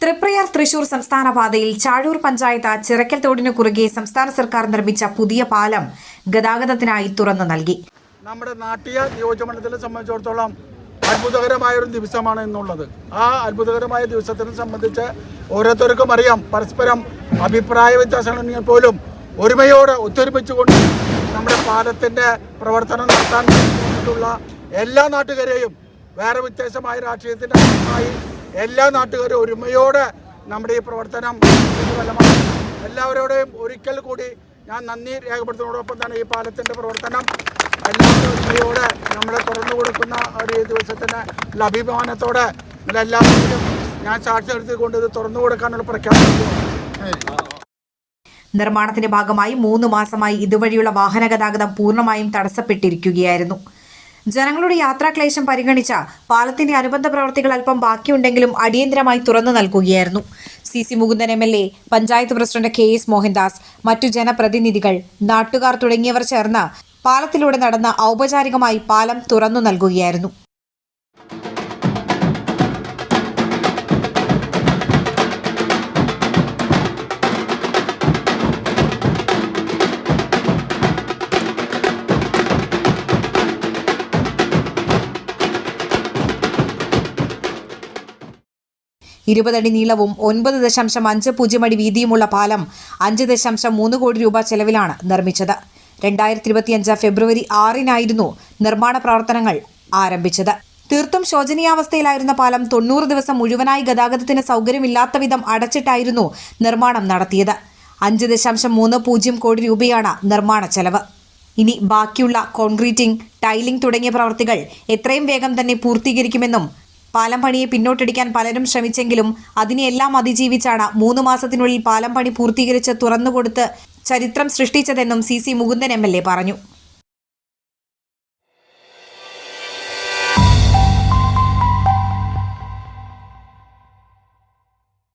തൃപ്രയാർ തൃശൂർ സംസ്ഥാന പാതയിൽ ചാഴൂർ പഞ്ചായത്ത് ചിറക്കൽ തോടിനു കുറുകെ സംസ്ഥാന സർക്കാർ നിർമ്മിച്ച പുതിയ പാലം ഗതാഗതത്തിനായി തുറന്നു നൽകി. നമ്മുടെ നാട്ടിയ നിയോജകമണ്ഡലത്തെ സംബന്ധിച്ചിടത്തോളം അത്ഭുതകരമായ ഒരു ദിവസമാണ് എന്നുള്ളത്. ആ അത്ഭുതകരമായ ദിവസത്തിനെ സംബന്ധിച്ച് ഓരോരുത്തർക്കും അറിയാം. പരസ്പരം അഭിപ്രായ വ്യത്യാസങ്ങളുണ്ടെങ്കിൽ പോലും ഒരുമയോടെ ഒത്തൊരുമിച്ചുകൊണ്ട് നമ്മുടെ പാലത്തിന്റെ പ്രവർത്തനം നടത്താൻ എല്ലാ നാട്ടുകാരെയും വേറെ വ്യത്യാസമായ രാഷ്ട്രീയത്തിന്റെ ഭാഗമായി എല്ലാ നാട്ടുകാരും ഒരുമയോടെ നമ്മുടെ ഈ പ്രവർത്തനം എല്ലാവരോടെയും ഒരിക്കൽ കൂടി ഞാൻ നന്ദി രേഖപ്പെടുത്തുന്നതോടൊപ്പം തന്നെ ഈ പാലത്തിന്റെ പ്രവർത്തനം എല്ലാവരും നമ്മളെ തുറന്നു കൊടുക്കുന്ന ഒരു ദിവസത്തിന് അഭിമാനത്തോടെ എല്ലാവരും ഞാൻ സാക്ഷി നിർത്തിക്കൊണ്ട് ഇത് തുറന്നു കൊടുക്കാനുള്ള പ്രഖ്യാപനം നിർമ്മാണത്തിന്റെ ഭാഗമായി മൂന്ന് മാസമായി ഇതുവഴിയുള്ള വാഹന ഗതാഗതം പൂർണമായും തടസ്സപ്പെട്ടിരിക്കുകയായിരുന്നു. ജനങ്ങളുടെ യാത്രാക്ലേശം പരിഗണിച്ച പാലത്തിന്റെ അനുബന്ധ പ്രവർത്തികൾ അല്പം ബാക്കിയുണ്ടെങ്കിലും അടിയന്തരമായി തുറന്നു നൽകുകയായിരുന്നു. C C Mukundan M L A panchayat president K S Mohandas മറ്റു ജനപ്രതിനിധികൾ നാട്ടുകാർ തുടങ്ങിയവർ ചേർന്ന് പാലത്തിലൂടെ നടന്ന ഔപചാരികമായി പാലം തുറന്നു നൽകുകയായിരുന്നു. ഇരുപതടി നീളവും ഒൻപത് ദശാംശം അഞ്ച് പൂജ്യം അടി വീതിയുമുള്ള പാലം അഞ്ച് ദശാംശം മൂന്ന് കോടി രൂപ ചെലവിലാണ് നിർമ്മിച്ചത്. രണ്ടായിരത്തി ഇരുപത്തിയഞ്ച് ഫെബ്രുവരി ആറിനായിരുന്നു നിർമ്മാണ പ്രവർത്തനങ്ങൾ ആരംഭിച്ചത്. തീർത്തും ശോചനീയാവസ്ഥയിലായിരുന്ന പാലം തൊണ്ണൂറ് ദിവസം മുഴുവനായി ഗതാഗതത്തിന് സൗകര്യമില്ലാത്ത വിധം അടച്ചിട്ടായിരുന്നു നിർമ്മാണം നടത്തിയത്. അഞ്ച് ദശാംശം മൂന്ന് പൂജ്യം കോടി രൂപയാണ് നിർമ്മാണ ചെലവ്. ഇനി ബാക്കിയുള്ള കോൺക്രീറ്റിംഗ് ടൈലിംഗ് തുടങ്ങിയ പ്രവർത്തികൾ എത്രയും വേഗം തന്നെ പൂർത്തീകരിക്കുമെന്നും പാലം പണിയെ പിന്നോട്ടടിക്കാൻ പലരും ശ്രമിച്ചെങ്കിലും അതിനെയെല്ലാം അതിജീവിച്ചാണ് മൂന്ന് മാസത്തിനുള്ളിൽ പാലം പണി പൂർത്തീകരിച്ച് തുറന്നുകൊടുത്ത് ചരിത്രം സൃഷ്ടിച്ചതെന്നും C C Mukundan M L A പറഞ്ഞു